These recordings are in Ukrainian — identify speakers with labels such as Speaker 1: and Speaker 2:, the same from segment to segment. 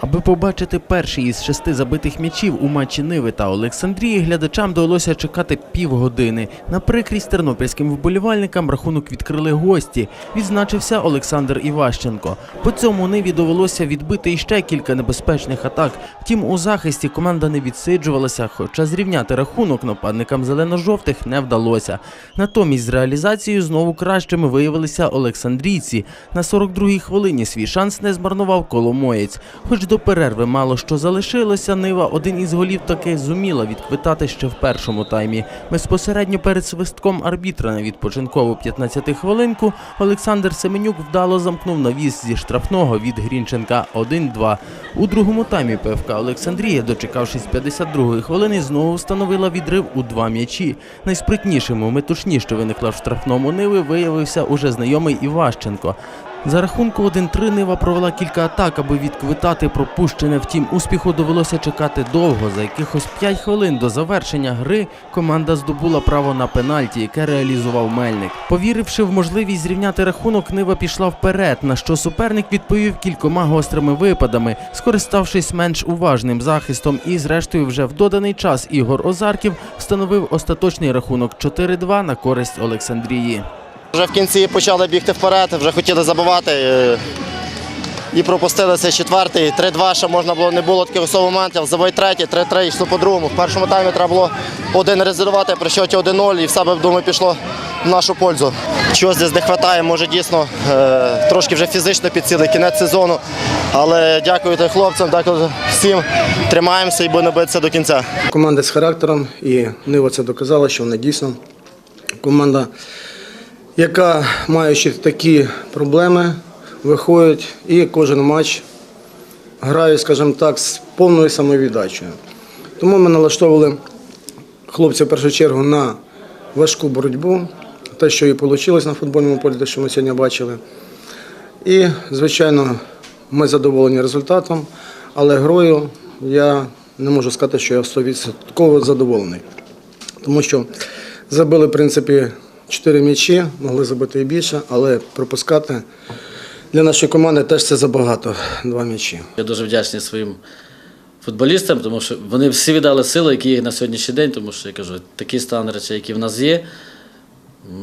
Speaker 1: Аби побачити перший із шести забитих м'ячів у матчі Ниви та Олександрії, глядачам довелося чекати півгодини. На прикрість тернопільським вболівальникам рахунок відкрили гості. Відзначився Олександр Іващенко. По цьому Ниві довелося відбити іще кілька небезпечних атак. Втім, у захисті команда не відсиджувалася, хоча зрівняти рахунок нападникам зелено-жовтих не вдалося. Натомість з реалізацією знову кращими виявилися Олександрійці. На 42-й хвилині свій шанс не змарнував Коломоєць. Хоч до перерви мало що залишилося, Нива один із голів таки зуміла відквитати ще в першому таймі. Безпосередньо перед свистком арбітра на відпочинкову 15 хвилинку Олександр Семенюк вдало замкнув навіс зі штрафного від Грінченка 1-2. У другому таймі ПФК Олександрія, дочекавшись 52-ї хвилини, знову встановила відрив у два м'ячі. Найспритнішим у метушні, що виникла в штрафному Ниви, виявився уже знайомий Іващенко. За рахунку 1-3 Нива провела кілька атак, аби відквитати пропущене. Втім, успіху довелося чекати довго. За якихось 5 хвилин до завершення гри команда здобула право на пенальті, яке реалізував Мельник. Повіривши в можливість зрівняти рахунок, Нива пішла вперед, на що суперник відповів кількома гострими випадами, скориставшись менш уважним захистом. І, зрештою, вже в доданий час Ігор Озарків встановив остаточний рахунок 4-2 на користь Олександрії.
Speaker 2: Вже в кінці почали бігти вперед, вже хотіли забивати. е, І пропустили цей четвертий. 3-2 ще можна було, не було таких особливих моментів. Забий третій, 3-3 йшло по-другому. В першому таймі треба було один резервувати, при счеті 1-0 і все думаю, пішло в нашу пользу. Чогось десь не вистачає, може дійсно е, трошки вже фізично підсіли кінець сезону. Але дякую хлопцям, дякую всім. Тримаємося і будемо битися до кінця.
Speaker 3: Команда з характером, і Нива це доказала, що вона дійсно команда, яка, маючи такі проблеми, виходить і кожен матч грає, скажімо так, з повною самовіддачею. Тому ми налаштовували хлопців в першу чергу на важку боротьбу, те, що і вийшло на футбольному полі, те, що ми сьогодні бачили. І, звичайно, ми задоволені результатом, але грою я не можу сказати, що я 100% задоволений. Тому що забили, в принципі, 4 м'ячі, могли забити і більше, але пропускати для нашої команди теж це забагато, два м'ячі.
Speaker 4: Я дуже вдячний своїм футболістам, тому що вони всі віддали сили, які є на сьогоднішній день, тому що я кажу, такий стан речей, які в нас є.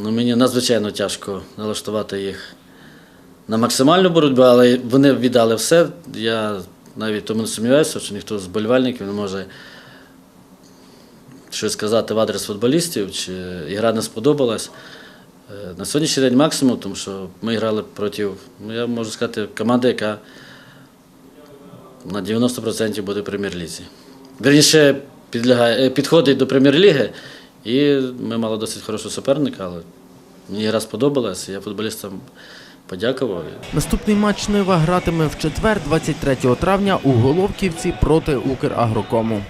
Speaker 4: Ну, мені надзвичайно тяжко налаштувати їх на максимальну боротьбу, але вони віддали все. Я навіть тому не сумніваюся, що ніхто з болівальників не може щось сказати в адрес футболістів, чи ігра не сподобалась. Е, На сьогоднішній день максимум, тому що ми грали проти, ну, я можу сказати, команди, яка на 90% буде в прем'єр-лізі. Підлягає, е, підходить до прем'єр-ліги, і ми мали досить хорошого суперника, але мені гра сподобалась, я футболістам подякував.
Speaker 1: Наступний матч Нива гратиме в четвер, 23 травня у Головківці проти Украгрокому.